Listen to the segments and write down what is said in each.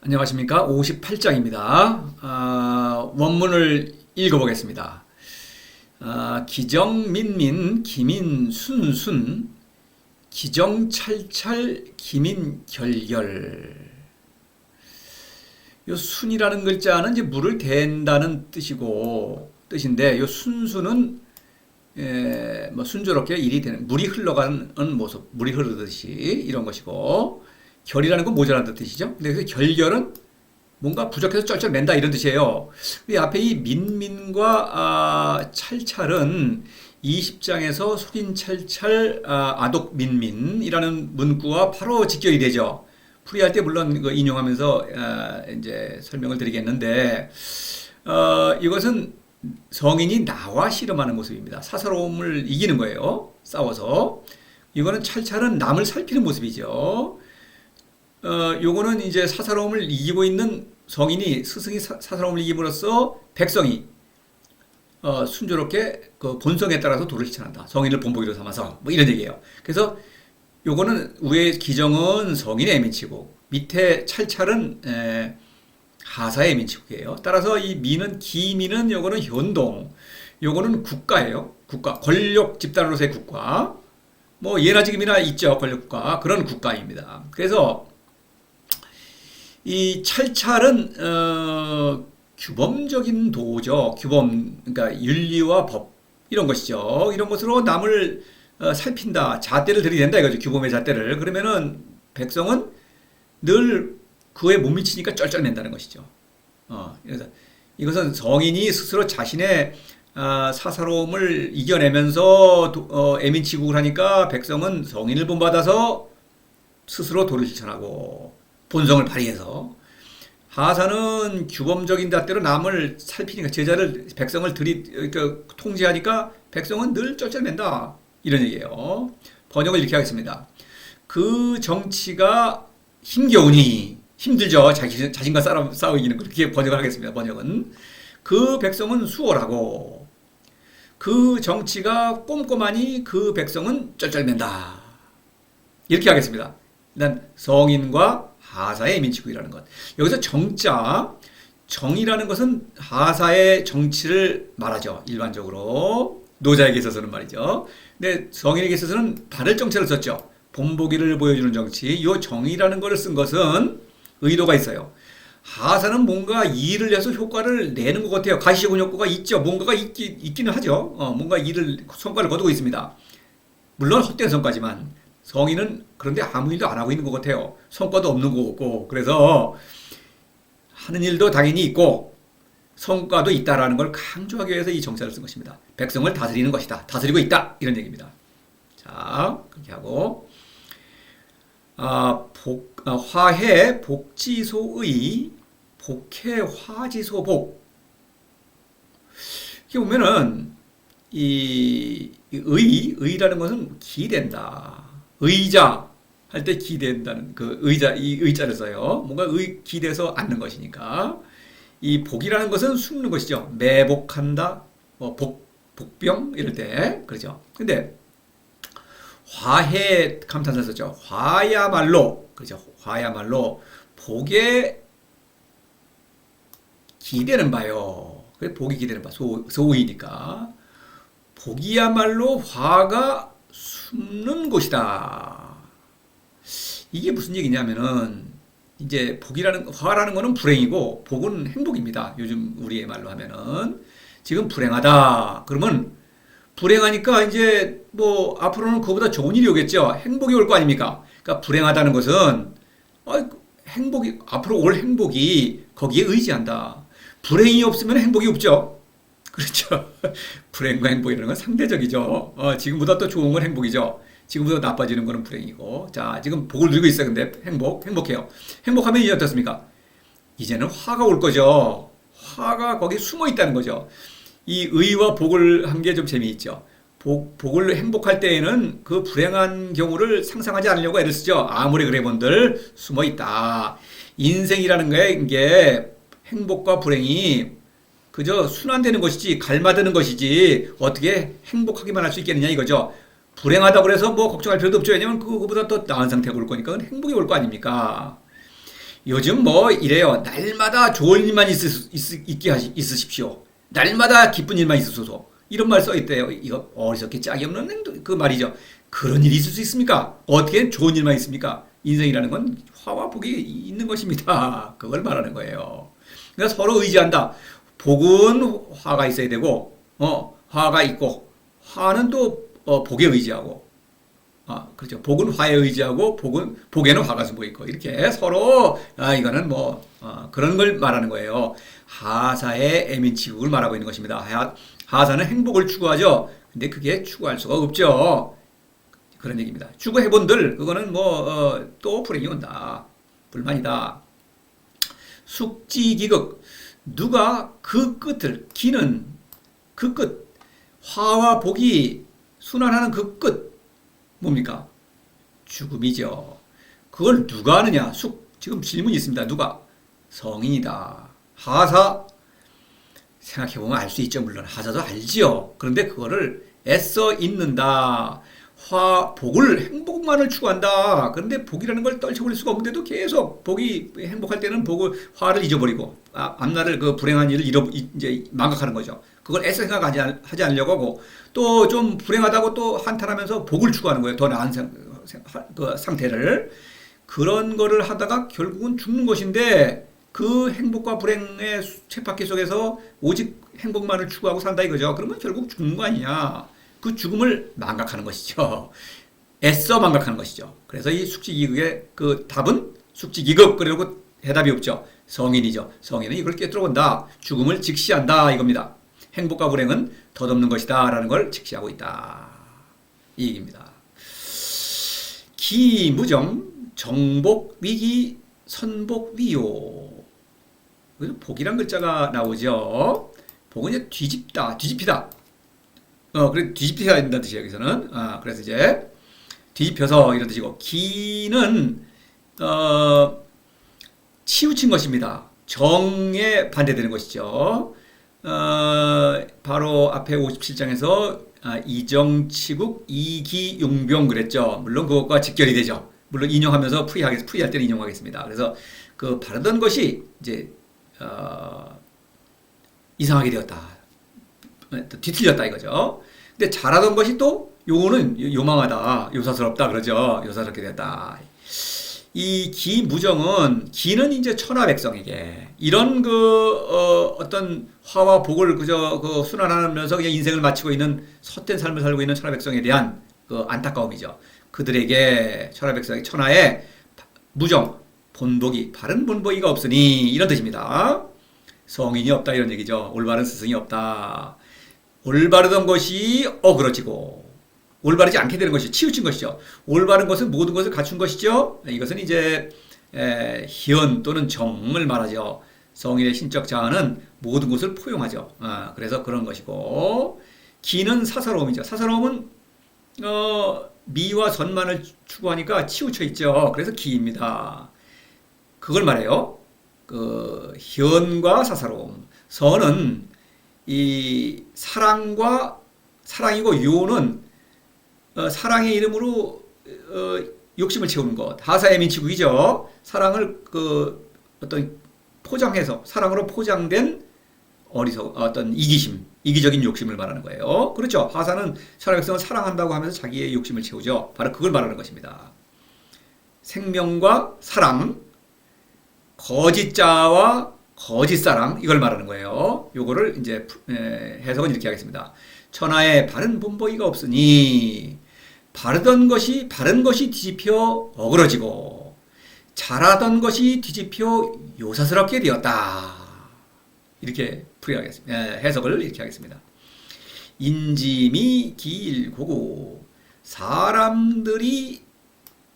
안녕하십니까. 58장입니다. 아, 원문을 읽어보겠습니다. 아, 기정민민, 기민순순, 기정찰찰, 기민결결. 요 순이라는 글자는 이제 물을 댄다는 뜻이고, 뜻인데, 요 순수는 에, 뭐 순조롭게 일이 되는 물이 흘러가는 모습, 물이 흐르듯이 이런 것이고 결이라는 건 모자란다는 뜻이죠. 근데 그 결결은 뭔가 부족해서 쩔쩔 맨다 이런 뜻이에요. 이 앞에 이 민민과 아, 찰찰은 20장에서 속인 찰찰 아, 아독 민민이라는 문구와 바로 직결이 되죠. 풀이할 때 물론 그 인용하면서 아, 이제 설명을 드리겠는데 어, 이것은 성인이 나와 씨름하는 모습입니다. 사사로움을 이기는 거예요. 싸워서. 이거는 찰찰은 남을 살피는 모습이죠. 어, 요거는 이제 사사로움을 이기고 있는 성인이 스승이 사, 사사로움을 이김으로써 백성이 어, 순조롭게 그 본성에 따라서 도를 실천한다. 성인을 본보기로 삼아서 뭐 이런 얘기예요. 그래서 요거는 위에 기정은 성인의 민치고 밑에 찰찰은 에, 하사의 민치국이에요. 따라서 이 민은 기민은 요거는 현동, 요거는 국가예요. 국가, 권력 집단으로서의 국가. 뭐 예나 지금이나 있죠 권력 국가 그런 국가입니다. 그래서 이 찰찰은 어, 규범적인 도죠. 규범 그러니까 윤리와 법 이런 것이죠. 이런 것으로 남을 어, 살핀다. 잣대를 들이댄다 이거죠. 규범의 잣대를. 그러면은 백성은 늘 그에 못 미치니까 쩔쩔맨다는 것이죠. 어, 그래서 이것은 성인이 스스로 자신의 아, 사사로움을 이겨내면서 도, 어, 애민치국을 하니까 백성은 성인을 본받아서 스스로 도를 실천하고 본성을 발휘해서 하사는 규범적인 잣대로 남을 살피니까 제자를 백성을 들이 그, 통제하니까 백성은 늘 쩔쩔맨다 이런 얘기예요. 번역을 이렇게 하겠습니다. 그 정치가 힘겨우니 힘들죠. 자기, 자신과 싸워, 싸워 이기는 거. 그렇게 번역을 하겠습니다. 번역은. 그 백성은 수월하고, 그 정치가 꼼꼼하니 그 백성은 쩔쩔맨다. 이렇게 하겠습니다. 일단 성인과 하사의 민치국이라는 것. 여기서 정자, 정이라는 것은 하사의 정치를 말하죠. 일반적으로. 노자에게 있어서는 말이죠. 근데 성인에게 있어서는 다른 정체를 썼죠. 본보기를 보여주는 정치. 이 정이라는 것을 쓴 것은 의도가 있어요. 하사는 뭔가 일을 해서 효과를 내는 것 같아요. 가시적인 효과가 있죠. 뭔가가 있기, 있기는 하죠. 어, 뭔가 일을, 성과를 거두고 있습니다. 물론 헛된 성과지만 성인은 그런데 아무 일도 안 하고 있는 것 같아요. 성과도 없는 거고. 그래서 하는 일도 당연히 있고 성과도 있다라는 걸 강조하기 위해서 이 정사를 쓴 것입니다. 백성을 다스리는 것이다. 다스리고 있다. 이런 얘기입니다. 자, 그렇게 하고 아, 복, 아, 화해 복지소의 복해 화지소복 이렇게 보면은 이, 이 의, 의라는 것은 기댄다. 의자 할 때 기댄다는 그 의자 이 의자를 써요. 뭔가 의 기대서 앉는 것이니까 이 복이라는 것은 숨는 것이죠. 매복한다, 뭐 복, 복병 이럴 때 그렇죠. 근데 화해 감탄사 썼죠. 화야말로 그죠. 화야말로 복에 기대는 바요. 그 복이 기대는 바 소, 소이니까 복이야말로 화가 숨는 곳이다. 이게 무슨 얘기냐면은 이제 복이라는 화라는 거는 불행이고 복은 행복입니다. 요즘 우리의 말로 하면은 지금 불행하다. 그러면 불행하니까 이제 뭐 앞으로는 그보다 좋은 일이 오겠죠. 행복이 올 거 아닙니까? 그러니까 불행하다는 것은 어, 행복이 앞으로 올 행복이 거기에 의지한다. 불행이 없으면 행복이 없죠. 그렇죠. 불행과 행복이라는 건 상대적이죠. 어, 지금보다 더 좋은 건 행복이죠. 지금보다 나빠지는 거는 불행이고. 자, 지금 복을 누리고 있어요. 근데 행복, 행복해요. 행복하면 이제 어떻습니까? 이제는 화가 올 거죠. 화가 거기 숨어 있다는 거죠. 이 의와 복을 한 게 좀 재미있죠. 복, 복을 행복할 때에는 그 불행한 경우를 상상하지 않으려고 애를 쓰죠. 아무리 그래 본들 숨어 있다. 인생이라는 게 이게 행복과 불행이 그저 순환되는 것이지 갈마드는 것이지 어떻게 행복하기만 할 수 있겠느냐 이거죠. 불행하다 그래서 뭐 걱정할 필요도 없죠. 왜냐면 그거보다 더 나은 상태가 올 거니까 행복이 올 거 아닙니까? 요즘 뭐 이래요. 날마다 좋은 일만 있으, 있, 있게 하시, 있으십시오. 날마다 기쁜 일만 있으소서. 이런 말 써 있대요. 이거 어리석게 짝이 없는 행동, 그 말이죠. 그런 일이 있을 수 있습니까? 어떻게 좋은 일만 있습니까? 인생이라는 건 화와 복이 있는 것입니다. 그걸 말하는 거예요. 그러니까 서로 의지한다. 복은 화가 있어야 되고, 어, 화가 있고, 화는 또 어, 복에 의지하고, 아, 그렇죠. 복은 화에 의지하고, 복은, 복에는 화가 숨어 있고, 이렇게 서로, 아, 이거는 뭐, 어, 그런 걸 말하는 거예요. 하사의 애민치국을 말하고 있는 것입니다. 하, 하사는 행복을 추구하죠. 근데 그게 추구할 수가 없죠. 그런 얘기입니다. 추구해본들, 그거는 뭐, 어, 또 불행이 온다. 불만이다. 숙지기극. 누가 그 끝을, 기는 그 끝, 화와 복이 순환하는 그 끝, 뭡니까? 죽음이죠. 그걸 누가 하느냐? 숙, 지금 질문이 있습니다. 누가? 성인이다. 하사, 생각해보면 알 수 있죠. 물론 하사도 알지요. 그런데 그거를 애써 잊는다. 화, 복을, 행복만을 추구한다. 그런데 복이라는 걸 떨쳐버릴 수가 없는데도 계속 복이, 행복할 때는 복을, 화를 잊어버리고, 아, 앞날을 그 불행한 일을 잃어, 이제 망각하는 거죠. 그걸 애써 생각하지 않- 하지 않으려고 하고, 또 좀 불행하다고 또 한탄하면서 복을 추구하는 거예요. 더 나은 하- 그 상태를. 그런 거를 하다가 결국은 죽는 것인데, 그 행복과 불행의 쳇바퀴 속에서 오직 행복만을 추구하고 산다 이거죠. 그러면 결국 죽는 거 아니냐. 그 죽음을 망각하는 것이죠. 애써 망각하는 것이죠. 그래서 이 숙지기극의 그 답은 숙지기극 그리고 해답이 없죠. 성인이죠. 성인은 이걸 꿰뚫어 본다. 죽음을 직시한다 이겁니다. 행복과 불행은 덧없는 것이다 라는 걸 직시하고 있다. 이 얘기입니다. 기무정 정복 위기 선복 위요. 그래서 복이란 글자가 나오죠. 복은 이제 뒤집다, 뒤집히다. 어, 그래 뒤집혀야 된다는 뜻이에요. 여기서는. 아, 그래서 이제 뒤집혀서 이런 뜻이고 기는 어, 치우친 것입니다. 정에 반대되는 것이죠. 어, 바로 앞에 57장에서 아, 이정치국 이기용병 그랬죠. 물론 그것과 직결이 되죠. 물론 인용하면서 풀이하겠, 풀이할 때는 인용하겠습니다. 그래서 그 바르던 것이 이제 어, 이상하게 되었다. 뒤틀렸다 이거죠. 근데 잘하던 것이 또 요거는 요망하다, 요사스럽다 그러죠. 요사스럽게 되었다. 이 기무정은 기는 이제 천하백성에게 이런 그 어, 어떤 화와 복을 그저 그 순환하면서 그냥 인생을 마치고 있는 헛된 삶을 살고 있는 천하백성에 대한 그 안타까움이죠. 그들에게 천하백성의 천하에 무정 본보기 바른 본보기가 없으니 이런 뜻입니다. 성인이 없다 이런 얘기죠. 올바른 스승이 없다. 올바르던 것이 어그러지고 올바르지 않게 되는 것이 치우친 것이죠. 올바른 것은 모든 것을 갖춘 것이죠. 이것은 이제 에, 현 또는 정을 말하죠. 성인의 신적 자아는 모든 것을 포용하죠. 아, 그래서 그런 것이고 기는 사사로움이죠. 사사로움은 어, 미와 선만을 추구하니까 치우쳐 있죠. 그래서 기입니다. 그걸 말해요. 그 현과 사사로움. 선은 이 사랑과 사랑이고 요는 어, 사랑의 이름으로 어, 욕심을 채우는 것. 하사의 민치국이죠. 사랑을 그 어떤 포장해서 사랑으로 포장된 어리석 어떤 이기심, 이기적인 욕심을 말하는 거예요. 그렇죠. 하사는 천하 백성을 사랑한다고 하면서 자기의 욕심을 채우죠. 바로 그걸 말하는 것입니다. 생명과 사랑, 거짓자와 거짓 사랑 이걸 말하는 거예요. 요거를 이제 에, 해석은 이렇게 하겠습니다. 천하에 바른 본보기가 없으니 바르던 것이 바른 것이 뒤집혀 어그러지고 잘하던 것이 뒤집혀 요사스럽게 되었다. 이렇게 풀이하겠습니다. 에, 해석을 이렇게 하겠습니다. 인짐이 길고고 사람들이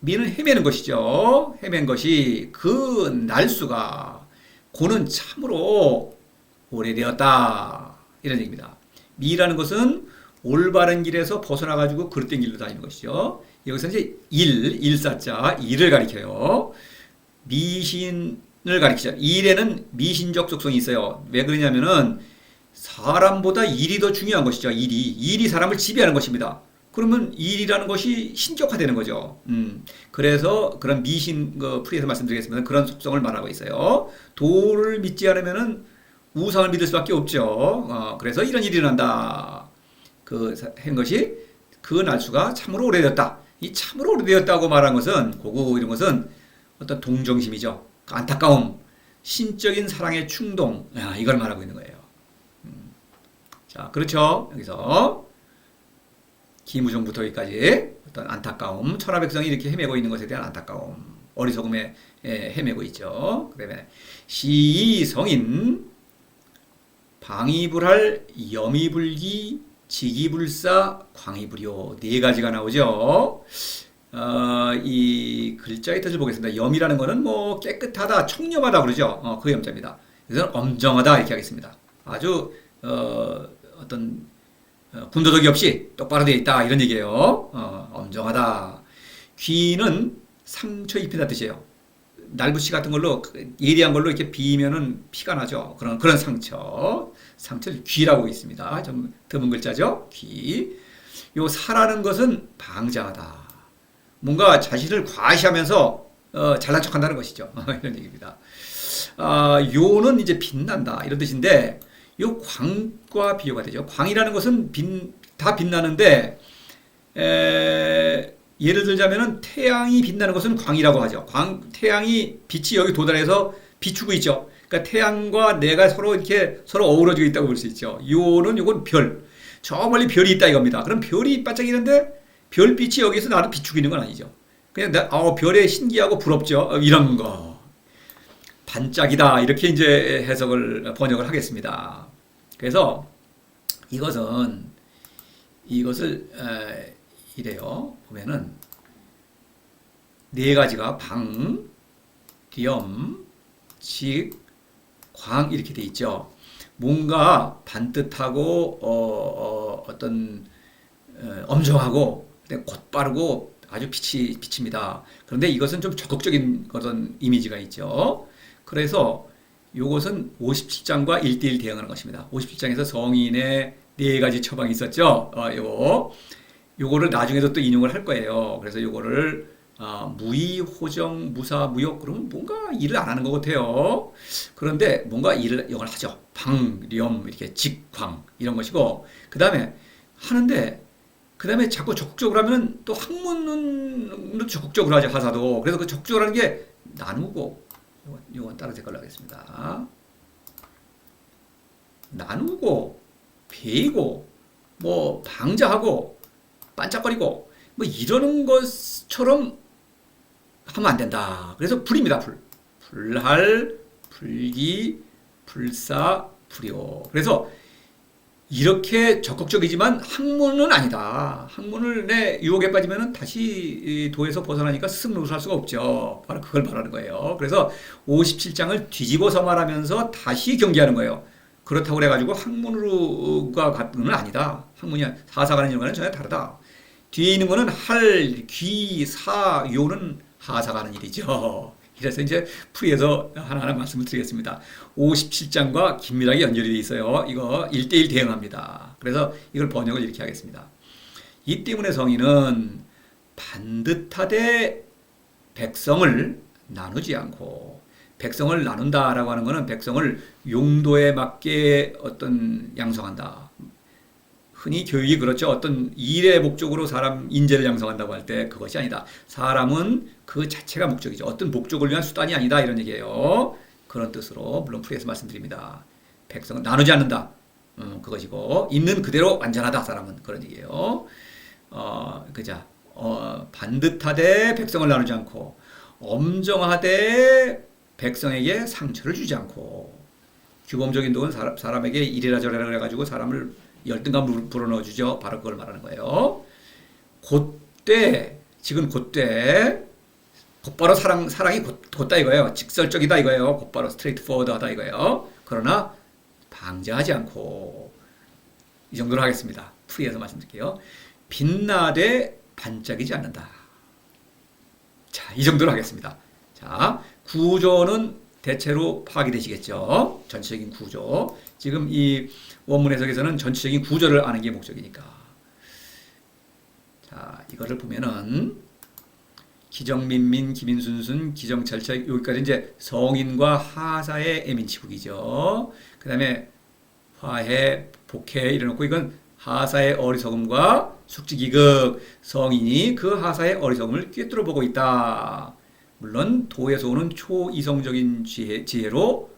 미는 헤매는 것이죠. 헤맨 것이 그 날수가 고는 참으로 오래되었다. 이런 얘기입니다. 미라는 것은 올바른 길에서 벗어나가지고 그릇된 길로 다니는 것이죠. 여기서 이제 일, 일사자, 일을 가리켜요. 미신을 가리키죠. 일에는 미신적 속성이 있어요. 왜 그러냐면은 사람보다 일이 더 중요한 것이죠. 일이. 일이 사람을 지배하는 것입니다. 그러면 일이라는 것이 신격화되는 거죠. 음, 그래서 그런 미신 그 풀이에서 말씀드리겠습니다. 그런 속성을 말하고 있어요. 도를 믿지 않으면은 우상을 믿을 수밖에 없죠. 어, 그래서 이런 일이 일어난다. 그한 것이 그 날수가 참으로 오래되었다. 이 참으로 오래되었다고 말한 것은 고고 이런 것은 어떤 동정심이죠. 그 안타까움, 신적인 사랑의 충동, 야, 이걸 말하고 있는 거예요. 음. 자, 그렇죠. 여기서 기무정부터 여기까지 어떤 안타까움, 천하 백성이 이렇게 헤매고 있는 것에 대한 안타까움, 어리석음에 예, 헤매고 있죠. 그다음에 시성인 방위불할 염이불기 지기불사 광이불요 네 가지가 나오죠. 어, 이 글자의 뜻을 보겠습니다. 염이라는 것은 뭐 깨끗하다, 청렴하다 그러죠. 어, 그 염자입니다. 그래서 엄정하다 이렇게 하겠습니다. 아주 어, 어떤 어, 군더더기 없이 똑바로 되어 있다 이런 얘기예요. 어, 엄정하다. 귀는 상처 입힌다 뜻이에요. 날부시 같은 걸로 예리한 걸로 이렇게 비면은 피가 나죠. 그런 그런 상처. 상처를 귀라고 있습니다. 좀 드문 글자죠. 귀. 요 사라는 것은 방자하다. 뭔가 자신을 과시하면서 어, 잘난 척한다는 것이죠. 이런 얘기입니다. 아, 요는 이제 빛난다 이런 뜻인데 요 광과 비교가 되죠. 광이라는 것은 빛, 다 빛나는데 에, 예를 들자면은 태양이 빛나는 것은 광이라고 하죠. 광 태양이 빛이 여기 도달해서 비추고 있죠. 그러니까 태양과 내가 서로 이렇게 서로 어우러지고 있다고 볼 수 있죠. 요는 요건 별. 저 멀리 별이 있다 이겁니다. 그럼 별이 반짝이는데 별빛이 여기서 나를 비추고 있는 건 아니죠. 그냥 나, 어, 별에 신기하고 부럽죠. 어, 이런 거. 반짝이다. 이렇게 이제 해석을, 번역을 하겠습니다. 그래서 이것은, 이것을, 에, 이래요. 보면은, 네 가지가 방, 염, 직, 광 이렇게 돼 있죠. 뭔가 반듯하고 어, 어, 떤 어, 엄정하고 곧바르고 아주 빛이 빛입니다. 그런데 이것은 좀 적극적인 그런 이미지가 있죠. 그래서 이것은 57장과 1대1 대응하는 것입니다. 57장에서 성인의 네 가지 처방이 있었죠. 어, 요거 요거를 나중에도 또 인용을 할 거예요. 그래서 요거를 아, 무의, 호정, 무사, 무역 그러면 뭔가 일을 안 하는 것 같아요. 그런데 뭔가 일을 이걸 하죠. 방, 렴 이렇게 직광 이런 것이고 그 다음에 하는데 그 다음에 자꾸 적극적으로 하면 또 학문은 적극적으로 하죠 하사도. 그래서 그 적극적으로 하는 게 나누고 이건, 이건 다른 색깔로 하겠습니다. 나누고 베이고 뭐 방자하고 반짝거리고 뭐 이러는 것처럼 하면 안 된다. 그래서 불입니다. 불. 불할, 불기, 불사, 불요. 그래서 이렇게 적극적이지만 학문은 아니다. 학문을 내 유혹에 빠지면 다시 도에서 벗어나니까 스승 노릇 할 수가 없죠. 바로 그걸 말하는 거예요. 그래서 57장을 뒤집어서 말하면서 다시 경계하는 거예요. 그렇다고 그래가지고 학문으로가 같은 건 아니다. 학문이 사사가는 일과는 전혀 다르다. 뒤에 있는 거는 할, 귀, 사, 요는 하사가는 일이죠. 그래서 이제 풀이해서 하나하나 말씀을 드리겠습니다. 57장과 긴밀하게 연결이 되어 있어요. 이거 1대1 대응합니다. 그래서 이걸 번역을 이렇게 하겠습니다. 이 때문에 성인은 반듯하되 백성을 나누지 않고 백성을 나눈다라고 하는 것은 백성을 용도에 맞게 어떤 양성한다. 흔히 교육이 그렇죠. 어떤 일의 목적으로 사람 인재를 양성한다고 할 때 그것이 아니다. 사람은 그 자체가 목적이죠. 어떤 목적을 위한 수단이 아니다 이런 얘기예요. 그런 뜻으로 물론 프리에서 말씀드립니다. 백성은 나누지 않는다. 음, 그것이고 있는 그대로 완전하다 사람은 그런 얘기예요. 어, 그자 어, 반듯하되 백성을 나누지 않고 엄정하되 백성에게 상처를 주지 않고 규범적인 도는 사람, 사람에게 이래라 저래라 그래가지고 사람을 열등감 불어넣어 주죠. 바로 그걸 말하는 거예요. 곧때 지금 곧때 곧바로 사랑 사랑이 곧, 곧다 이거예요. 직설적이다 이거예요. 곧바로 스트레이트 포워드하다 이거예요. 그러나 방자하지 않고 이 정도로 하겠습니다. 풀이해서 말씀드릴게요. 빛나되 반짝이지 않는다. 자, 이 정도로 하겠습니다. 자, 구조는 대체로 파악이 되시겠죠? 전체적인 구조. 지금 이 원문 해석에서는 전체적인 구조를 아는 게 목적이니까. 자, 이거를 보면은 기정민민, 기민순순, 기정철철 여기까지 이제 성인과 하사의 애민치국이죠. 그 다음에 화해, 복해 이래놓고 이건 하사의 어리석음과 숙지기극 성인이 그 하사의 어리석음을 꿰뚫어 보고 있다. 물론 도에서 오는 초이성적인 지혜, 지혜로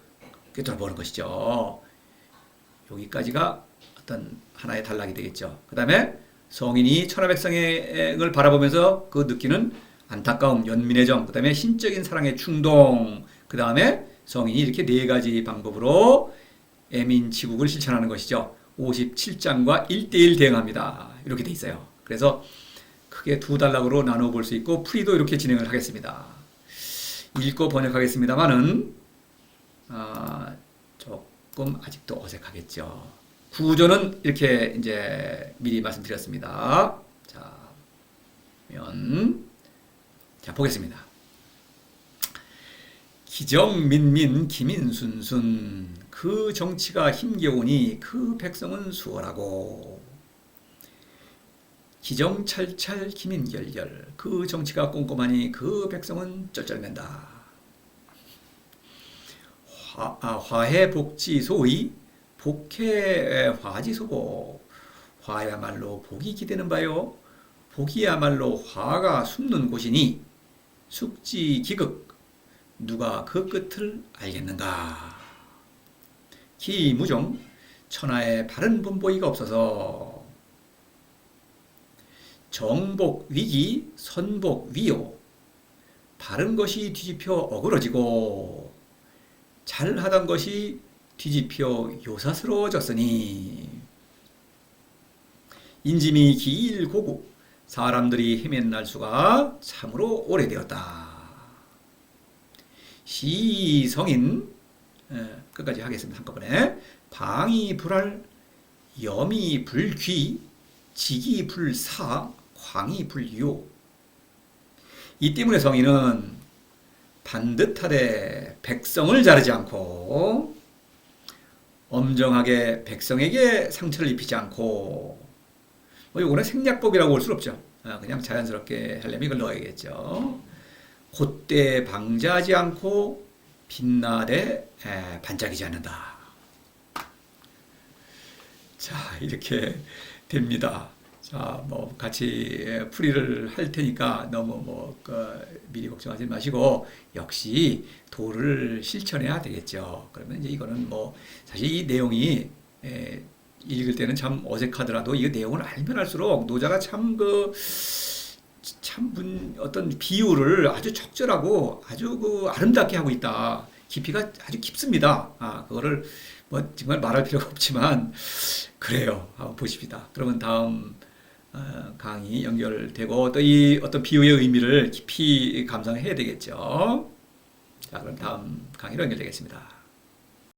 꿰뚫어 보는 것이죠. 여기까지가 어떤 하나의 단락이 되겠죠. 그 다음에 성인이 천하 백성을 바라보면서 그 느끼는 안타까움, 연민의 정, 그 다음에 신적인 사랑의 충동, 그 다음에 성인이 이렇게 네 가지 방법으로 애민치국을 실천하는 것이죠. 57장과 1대1 대응합니다. 이렇게 돼 있어요. 그래서 크게 두 단락으로 나눠 볼 수 있고 풀이도 이렇게 진행을 하겠습니다. 읽고 번역하겠습니다만은 아, 조금 아직도 어색하겠죠. 구조는 이렇게 이제 미리 말씀드렸습니다. 자, 면, 자 보겠습니다. 기정민민 기민순순 그 정치가 힘겨우니 그 백성은 수월하고 기정찰찰 기민결결 그 정치가 꼼꼼하니 그 백성은 쩔쩔맨다. 화, 아, 화해복지 소위 복해 화지소고 화야말로 복이 기대는 바요. 복이야말로 화가 숨는 곳이니 숙지 기극 누가 그 끝을 알겠는가? 기무종 천하에 바른 본보기가 없어서. 정복 위기 선복 위요. 바른 것이 뒤집혀 어그러지고 잘하던 것이 뒤집혀 요사스러워졌으니 인짐이 길고고 사람들이 헤맨 날 수가 참으로 오래되었다. 시성인 에, 끝까지 하겠습니다. 한꺼번에 방이 불할 염이 불귀 직이 불사 광이 불요 이 때문에 성인은 반듯하되 백성을 자르지 않고 엄정하게 백성에게 상처를 입히지 않고 뭐 이거는 생략법이라고 볼 수 없죠. 아, 그냥 자연스럽게 하려면 이걸 넣어야겠죠. 콧대 방자하지 않고 빛나되 에, 반짝이지 않는다. 자 이렇게 됩니다. 자, 뭐 같이 풀이를 할 테니까 너무 뭐 그, 미리 걱정하지 마시고 역시 도를 실천해야 되겠죠. 그러면 이제 이거는 뭐 사실 이 내용이 에, 읽을 때는 참 어색하더라도 이 내용을 알면 알수록 노자가 참그참 문, 어떤 비유를 아주 적절하고 아주 그 아름답게 하고 있다. 깊이가 아주 깊습니다. 아, 그거를 뭐 정말 말할 필요가 없지만 그래요. 한번 보십니다. 그러면 다음 어, 강의 연결되고 또 이 어떤 비유의 의미를 깊이 감상해야 되겠죠. 자, 그럼 다음 강의로 연결되겠습니다.